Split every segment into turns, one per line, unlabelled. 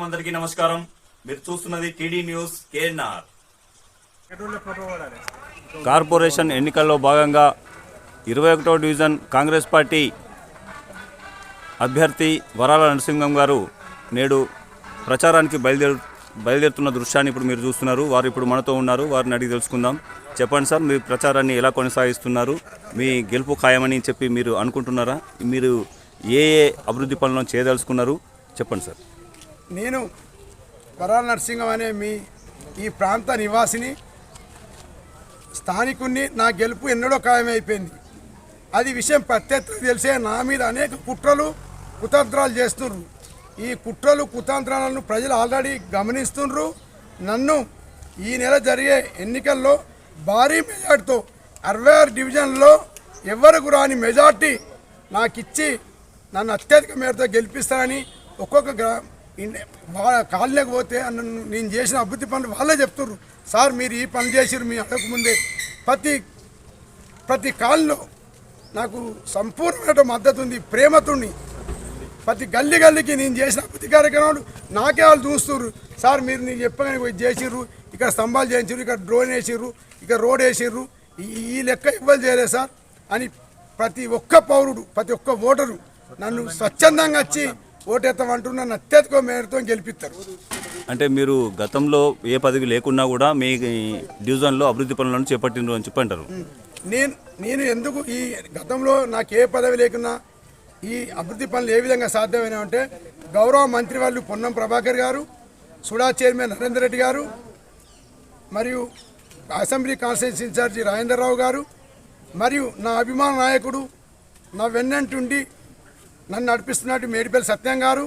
స్వాగతం అందరికీ నమస్కారం. మీరు చూస్తున్నది టీడీ న్యూస్ కేఎన్ఆర్. కార్పొరేషన్ ఎన్నికల్లో భాగంగా ఇరవై ఒకటో డివిజన్ కాంగ్రెస్ పార్టీ అభ్యర్థి వరాల నరసింహం గారు నేడు ప్రచారానికి బయలుదేరు బయలుదేరుతున్న దృశ్యాన్ని ఇప్పుడు మీరు చూస్తున్నారు. వారు ఇప్పుడు మనతో ఉన్నారు. వారిని అడిగి తెలుసుకుందాం. చెప్పండి సార్ మీ ప్రచారాన్ని ఎలా కొనసాగిస్తున్నారు? మీ గెలుపు ఖాయమని చెప్పి మీరు అనుకుంటున్నారా? మీరు ఏ ఏ అభివృద్ధి పనులను చేయదలుచుకున్నారు? చెప్పండి సార్.
నేను వరాల నరసింహం అనే మీ ఈ ప్రాంత నివాసిని స్థానికుణ్ణి నా గెలుపు ఎన్నడో ఖాయమైపోయింది. అది విషయం ప్రత్యర్థులకు తెలిసే నా మీద అనేక కుట్రలు కుతంత్రాలు చేస్తున్నారు ఈ కుట్రలు కుతంత్రాలను ప్రజలు ఆల్రెడీ గమనిస్తున్నారు నన్ను ఈ నెల జరిగే ఎన్నికల్లో భారీ మెజార్టీతో అరవై ఆరు డివిజన్లో ఎవరికి రాని మెజార్టీ నాకిచ్చి నన్ను అత్యధిక మేరతో గెలిపిస్తానని ఒక్కొక్క గ్రా ఇన్- వాళ్ళ పోతే నన్ను నేను చేసిన అభివృద్ధి పనులు వాళ్ళే చెప్తున్నారు సార్ మీరు ఈ పని చేసిరు మీ అడగక ముందే. ప్రతి ప్రతి కాల్లో నాకు సంపూర్ణమైన మద్దతు ఉంది ప్రేమతోని ప్రతి గల్లి గల్లికి నేను చేసిన అభివృద్ధి కార్యక్రమాలు నాకే వాళ్ళు చూస్తున్నారు సార్ మీరు నేను చెప్పగానే పోయి చేసిర్రు ఇక్కడ స్తంభాలు చేయించారు ఇక్కడ డ్రోన్ వేసిర్రు ఇక్కడ రోడ్ వేసిర్రు. ఈ- ఈ లెక్క ఇవ్వాలి చేయలేదు సార్. అని ప్రతి ఒక్క పౌరుడు ప్రతి ఒక్క ఓటరు నన్ను స్వచ్ఛందంగా వచ్చి ఓటేస్తామంటూ నన్ను అత్యధిక మేరతో గెలిపిస్తారు
అంటే మీరు గతంలో ఏ పదవి లేకున్నా కూడా మీ డివిజన్లో అభివృద్ధి పనులను చేపట్టిండ్రు అని చెప్పి అంటారు
నేను నేను ఎందుకు ఈ గతంలో నాకు ఏ పదవి లేకున్నా ఈ అభివృద్ధి పనులు ఏ విధంగా సాధ్యమైన అంటే గౌరవ మంత్రి వాళ్ళు పొన్నం ప్రభాకర్ గారు సుడా చైర్మన్ నరేందర్ రెడ్డి గారు మరియు అసెంబ్లీ కాన్స్టిట్యూన్సీ ఇన్ఛార్జి రాజేంద్రరావు గారు మరియు నా అభిమాన నాయకుడు నా వెన్నంటుండి నన్ను నడిపిస్తున్నట్టు మేడిపల్లి సత్యం గారు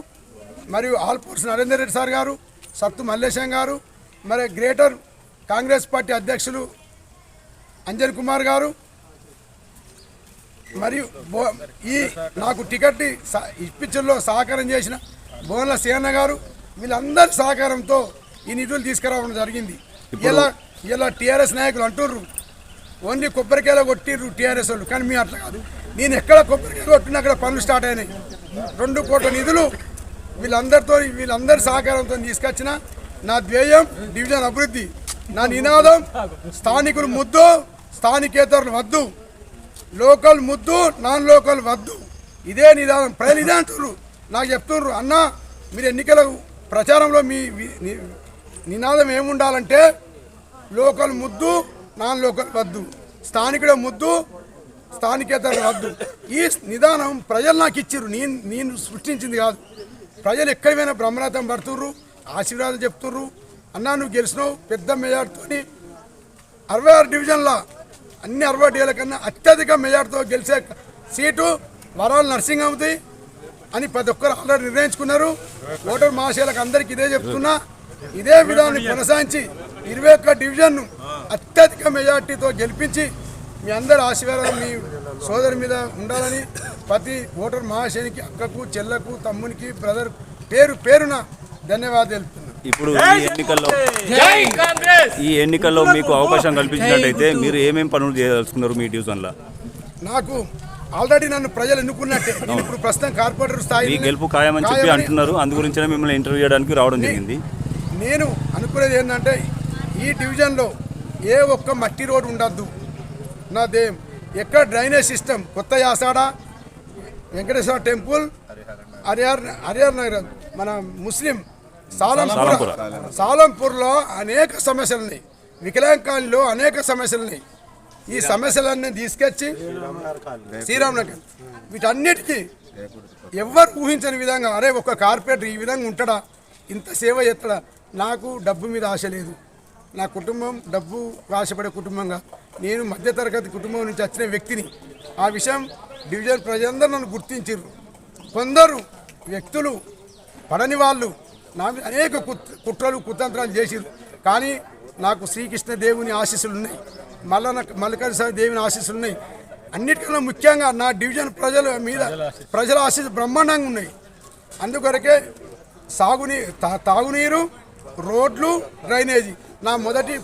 మరియు ఆల్పూర్స్ నరేందర్ రెడ్డి సార్ గారు సత్తు మల్లేశం గారు మరి గ్రేటర్ కాంగ్రెస్ పార్టీ అధ్యక్షులు అంజన్ కుమార్ గారు మరియు బో ఈ నాకు టికెట్ ఇప్పించడంలో సహకారం చేసిన బోన్ల సేన గారు వీళ్ళందరి సహకారంతో ఈ నిధులు తీసుకురావడం జరిగింది. ఇలా ఇలా టీఆర్ఎస్ నాయకులు అంటుర్రు ఓన్లీ కొబ్బరికాయలు కొట్టిర్రు టీఆర్ఎస్ వాళ్ళు కానీ మీ అట్లా కాదు. నేను ఎక్కడ కొబ్బరికాయ కొట్టినా అక్కడ పనులు స్టార్ట్ అయినాయి. రెండు కోట్ల నిధులు వీళ్ళందరితో వీళ్ళందరి సహకారంతో తీసుకొచ్చిన నా ధ్యేయం డివిజన్ అభివృద్ధి. నా నినాదం స్థానికులు ముద్దు స్థానికేతరులు వద్దు. లోకల్ ముద్దు నాన్ లోకల్ వద్దు. ఇదే నిదానం. ప్రజలు ఇదే అంటున్నారు నాకు చెప్తున్నారు అన్న మీరు ఎన్నికల ప్రచారంలో మీ నినాదం ఏముండాలంటే లోకల్ ముద్దు నాన్ లోకల్ వద్దు. స్థానికుడ ముద్దు స్థానికేతర రద్దు ఈ నిదానం ప్రజలు నాకు ఇచ్చిర్రు. నేను నేను సృష్టించింది కాదు. ప్రజలు ఎక్కడైనా బ్రహ్మరథం పడుతుర్రు ఆశీర్వాదం చెప్తుర్రు. అన్నా నువ్వు గెలిచినావు. పెద్ద మెజార్టీతోని అరవై ఆరు డివిజన్ల అన్ని అరవై డేల కన్నా అత్యధిక మెజార్టీతో గెలిచే సీటు వరాల నర్సింహంది అని ప్రతి ఒక్కరు ఆల్రెడీ నిర్ణయించుకున్నారు. ఓటర్ మహాశయులకు అందరికీ ఇదే చెప్తున్నా. ఇదే విధాన్ని కొనసాగించి ఇరవై ఒక్క డివిజన్ను అత్యధిక మెజార్టీతో గెలిపించి మీ అందరి ఆశీర్వాదం మీ సోదరి మీద ఉండాలని ప్రతి ఓటర్ మహాశయునికి అక్కకు చెల్లకు తమ్మునికి బ్రదర్ పేరు పేరున ధన్యవాదాలు తెలుపుతున్నాను.
ఇప్పుడు ఈ ఎన్నికల్లో ఈ ఎన్నికల్లో మీకు అవకాశం కల్పించినట్టయితే మీరు ఏమేం పనులు చేయదలుచుకున్నారు మీ డివిజన్లో?
నాకు ఆల్రెడీ నన్ను ప్రజలు ఎన్నుకున్నట్టే. నేను ఇప్పుడు ప్రస్తుతం కార్పొరేటర్ స్థాయి
మీ గెలుపు ఖాయమని చెప్పి అంటున్నారు. అందు గురించిన మిమ్మల్ని ఇంటర్వ్యూ చేయడానికి రావడం జరిగింది.
నేను అనుకునేది ఏంటంటే ఈ డివిజన్లో ఏ ఒక్క మట్టి రోడ్ ఉండద్దు. నా దే ఎక్కడ డ్రైనేజ్ సిస్టమ్? కొత్త యాసాడ వెంకటేశ్వర టెంపుల్ హరిహర్ హరిహర్ నగర్. మన ముస్లిం సాలంపూర్
సాలంపుర.
సాలంపూర్లో అనేక సమస్యలు ఉన్నాయి వికలాంగాల్లో అనేక సమస్యలు ఉన్నాయి ఈ సమస్యలన్నీ తీసుకొచ్చి శ్రీరామ్ నగర్ వీటన్నిటికీ ఎవరు ఊహించని విధంగా అరే ఒక కార్పొరేటర్ ఈ విధంగా ఉంటాడా? ఇంత సేవ చేస్తాడా? నాకు డబ్బు మీద ఆశ లేదు. నా కుటుంబం డబ్బు ఆశపడే కుటుంబంగా. నేను మధ్యతరగతి కుటుంబం నుంచి వచ్చిన వ్యక్తిని. ఆ విషయం డివిజన్ ప్రజలందరూ నన్ను గుర్తించారు కొందరు వ్యక్తులు పడని వాళ్ళు. నా అనేక కుట్రలు కుతంత్రాలు చేసిరు కానీ నాకు శ్రీకృష్ణ దేవుని ఆశీస్సులు ఉన్నాయి. మల్ల మల్లికార్జున దేవుని ఆశీస్సులు ఉన్నాయి. అన్నిటికన్నా ముఖ్యంగా నా డివిజన్ ప్రజల మీద ప్రజల ఆశీస్సు బ్రహ్మాండంగా ఉన్నాయి. అందుకొరకే సాగునీ తా- తాగునీరు రోడ్లు డ్రైనేజీ. నా మొదటి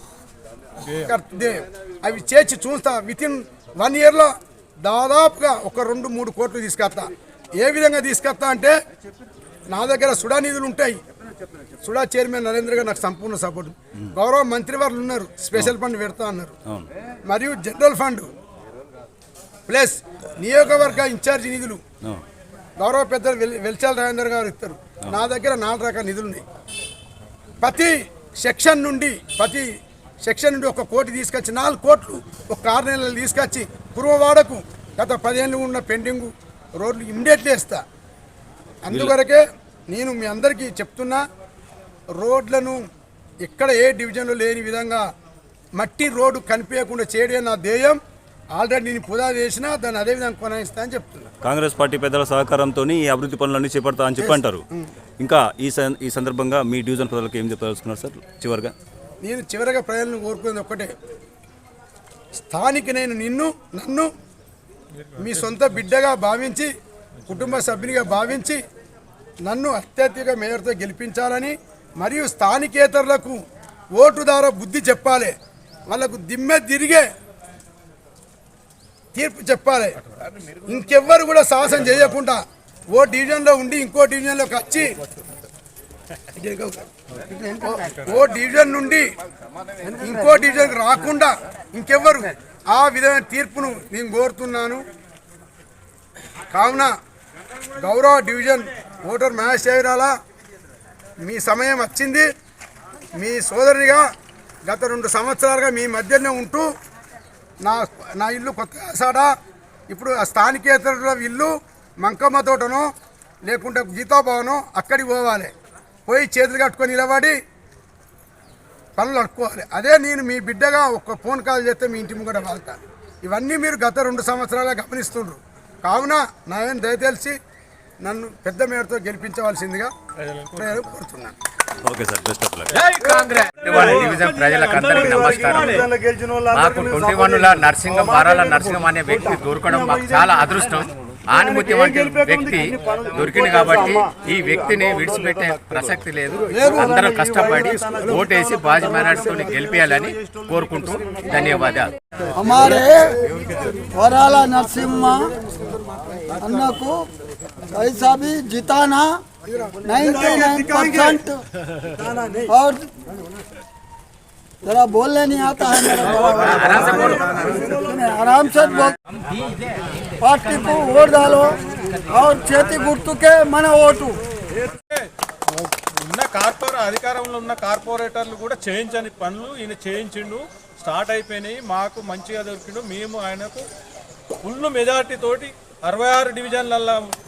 అవి చేర్చి చూస్తా. విత్ ఇన్ వన్ ఇయర్లో దాదాపుగా ఒక రెండు మూడు కోట్లు తీసుకొస్తా. ఏ విధంగా తీసుకొస్తా అంటే నా దగ్గర సుడా నిధులు ఉంటాయి. సుడా చైర్మన్ నరేంద్ర గారు నాకు సంపూర్ణ సపోర్ట్. గౌరవ మంత్రివర్లు ఉన్నారు. స్పెషల్ ఫండ్ పెడతా అన్నారు. మరియు జనరల్ ఫండ్ ప్లస్ నియోజకవర్గ ఇన్ఛార్జి నిధులు. గౌరవ పెద్దలు వెల్ వెల్చాల రాజేంద్ర గారు ఇస్తారు. నా దగ్గర నాలుగు రకాల నిధులు ఉన్నాయి. ప్రతి సెక్షన్ నుండి ప్రతి సెక్షన్ నుండి ఒక కోటి తీసుకొచ్చి నాలుగు కోట్లు ఒక ఆరు నెలలు తీసుకొచ్చి పూర్వవాడకు గత పదిహేను ఉన్న పెండింగ్ రోడ్లు ఇమ్మీడియట్లీ వేస్తా. అందువరకే నేను మీ అందరికీ చెప్తున్నా రోడ్లను ఎక్కడ ఏ డివిజన్లో లేని విధంగా మట్టి రోడ్డు కనిపించకుండా చేయడమే నా ధ్యేయం. ఆల్రెడీ నేను పుదా చేసినా దాన్ని అదే విధంగా కొనసాగిస్తా అని చెప్తున్నా.
కాంగ్రెస్ పార్టీ పెద్దల సహకారంతో ఈ అభివృద్ధి పనులన్నీ చేపడతా అని చెప్పి అంటారు ఇంకా ఈ ఈ సందర్భంగా మీ డివిజన్ ప్రజలకు ఏం చెప్పదలుచుకున్నారు సార్? చివరిగా.
నేను చివరిగా ప్రజలను కోరుకునేది ఒక్కటే. స్థానిక నేను నిన్ను నన్ను మీ సొంత బిడ్డగా భావించి కుటుంబ సభ్యునిగా భావించి నన్ను అత్యధిక మేయర్తో గెలిపించాలని మరియు స్థానికేతరులకు ఓటు ద్వారా బుద్ధి చెప్పాలి. వాళ్ళకు దిమ్మె తిరిగే తీర్పు చెప్పాలి. ఇంకెవ్వరు కూడా సాహసం చేయకుండా ఓ డివిజన్లో ఉండి ఇంకో డివిజన్లోకి వచ్చి ఓ డివిజన్ నుండి ఇంకో డివిజన్కి రాకుండా ఇంకెవ్వరు ఆ విధమైన తీర్పును నేను కోరుతున్నాను. కావున గౌరవ డివిజన్ ఓటర్ మహేష్ చేరాల మీ సమయం వచ్చింది. మీ సోదరునిగా గత రెండు సంవత్సరాలుగా మీ మధ్యనే ఉంటూ నా నా ఇల్లు కొత్త సాడ ఇప్పుడు ఆ స్థానికేతరుల ఇల్లు మంకమ్మ తోటనో లేకుంటే గీతాభవనో అక్కడికి పోవాలి. పోయి చేతులు కట్టుకొని నిలబడి పనులు అడుక్కోవాలి అదే నేను మీ బిడ్డగా ఒక ఫోన్ కాల్ చేస్తే మీ ఇంటి ముంగట వాళ్తా. ఇవన్నీ మీరు గత రెండు సంవత్సరాలుగా గమనిస్తుండ్రు. కావున నాయన దయతెలిసి నన్ను పెద్ద మేరతో గెలిపించవలసిందిగా కోరుతున్నాను.
okay sir best of luck
twenty one division ప్రజలకందరికీ నమస్కారం మాకు ట్వంటీ వన్ లో నర్సింగం బారాల నర్సింగం అనే వ్యక్తి దొరకడం మాకు చాలా అదృష్టం ఆనుమతి వంటి వ్యక్తి దొరికింది కాబట్టి ఈ వ్యక్తిని విడిచిపెట్టే ప్రసక్తి లేదు అందరం కష్టపడి ఓటేసి బాజీ మేనర్తో గెలిపించాలని కోరుకుంటూ ధన్యవాదాలు
हमारे वराला नरसिम्हा अन्ना को पैसा भी जिताना 99 परसेंट और जरा बोलने नहीं आता है मेरा बड़ा
आराम से बोलो
नहीं, आराम से बोल पार्टी को वोट डालो और చేతి గుర్తుకే మన ఓటు
ఉన్న కార్పొరే అధికారంలో ఉన్న కార్పొరేటర్లు కూడా చేయించని పనులు ఈయన చేయించిండు స్టార్ట్ అయిపోయినాయి మాకు మంచిగా దొరికిండు మేము ఆయనకు ఫుల్ మెజార్టీ తోటి అరవై ఆరు డివిజన్లలో ఓ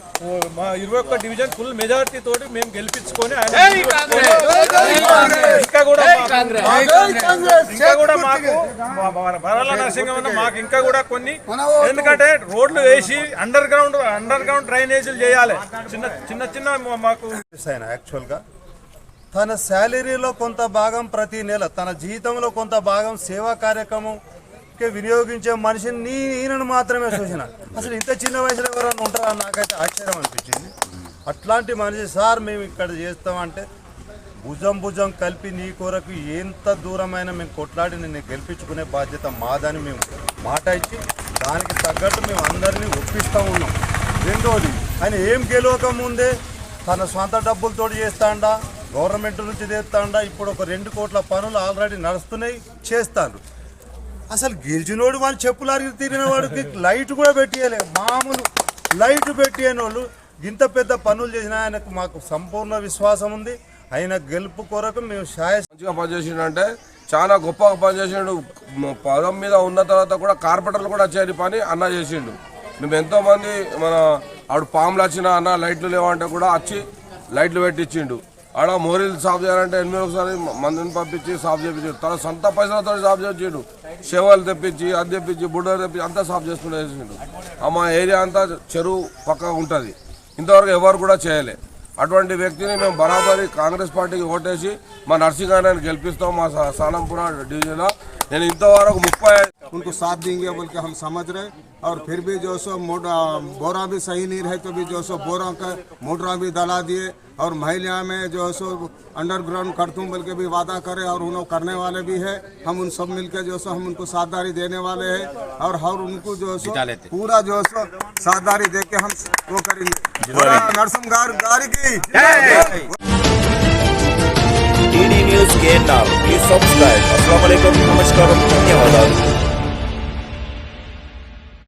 మా ఇరవై ఒక్క డివిజన్ ఫుల్ మెజార్టీ తోటి మేము గెలిపించుకొని ఆయన ఇంకా కూడా మా- ఇంకా కూడా మాకు వరాల నరసింహం మాకు ఇంకా కూడా కొన్ని. ఎందుకంటే రోడ్లు వేసి అండర్ గ్రౌండ్ అండర్ గ్రౌండ్ డ్రైనేజీలు చేయాలి. చిన్న చిన్న చిన్న మాకు
ఆయన యాక్చువల్గా తన శాలరీలో కొంత భాగం ప్రతి నెల తన జీతంలో కొంత భాగం సేవా కార్యక్రమంకి వినియోగించే మనిషిని నీ ఈయనను మాత్రమే చూసిన. అసలు ఇంత చిన్న వయసులో ఎవరైనా ఉంటారా? నాకైతే ఆశ్చర్యం అనిపించింది. అట్లాంటి మనిషి సార్ మేము ఇక్కడ చేస్తామంటే భుజం భుజం కలిపి నీ కొరకు ఎంత దూరమైన మేము కొట్లాడి నిన్ను గెలిపించుకునే బాధ్యత మాదని మేము మాట ఇచ్చి దానికి తగ్గట్టు మేము అందరినీ ఒప్పిస్తూ ఉన్నాం. రెండోది ఆయన ఏం గెలవక ముందే తన సొంత డబ్బులతో చేస్తాడా? గవర్నమెంట్ నుంచి తెస్తాడా? ఇప్పుడు ఒక రెండు కోట్ల పనులు ఆల్రెడీ నడుస్తున్నాయి చేస్తారు అసలు గెలిచినోడు వాళ్ళు చెప్పులు అరిగి తిరిగిన వాడికి లైట్ కూడా పెట్టియలే. మామూలు లైట్ పెట్టియని వాళ్ళు ఇంత పెద్ద పనులు చేసిన ఆయనకు మాకు సంపూర్ణ విశ్వాసం ఉంది. ఆయన గెలుపు కొరకు మేము శాయ
మంచిగా పనిచేసిండు అంటే చాలా గొప్పగా పనిచేసిండు. పదం మీద ఉన్న తర్వాత కూడా కార్పెంటర్లు కూడా వచ్చేది పని అన్న చేసిండు. మేము ఎంతో మంది మన ఆడు పాములు వచ్చిన అన్న లైట్లు లేవంటే కూడా వచ్చి లైట్లు పెట్టించిండు. ఆడ మోరీలు సాఫ్ చేయాలంటే ఎనిమిది ఒకసారి మందిని పంపించి సాఫ్ చేయించాడు తన సొంత పైసలతో సాఫ్ చేయించిండు సేవలు తెప్పించి అది తెప్పించి బుడ్డ తెప్పించి అంతా సాఫ్ చేసుకుని వేసిండు ఆ మా ఏరియా అంతా చెరువు పక్కగా ఉంటుంది. ఇంతవరకు ఎవరు కూడా చేయలే. అటువంటి వ్యక్తిని మేము బరాబరి కాంగ్రెస్ పార్టీకి ఓటేసి మా నర్సింగారాయణ గెలిపిస్తాం మా సా- డివిజన్లో. నేను ఇంతవరకు ముప్పై
उनको साथ देंगे बोल के हम समझ रहे और फिर भी जो सो बोरा भी सही नहीं रहे तो भी जो सो बोरा का मोटरा भी दला दिए। और महिला में जो सो अंडरग्राउंड करतूम बोल के भी वादा करे और उन्होंने करने वाले भी है। हम उन सब मिलकर जो सो हम उनको साझेदारी देने वाले हैं। और हर उनको जो सो पूरा जो सो साझेदारी दे के हम वो करेंगे। नरसिंह गारी की।
न्यूज़ के नाम सब्सक्राइब असल नमस्कार धन्यवाद।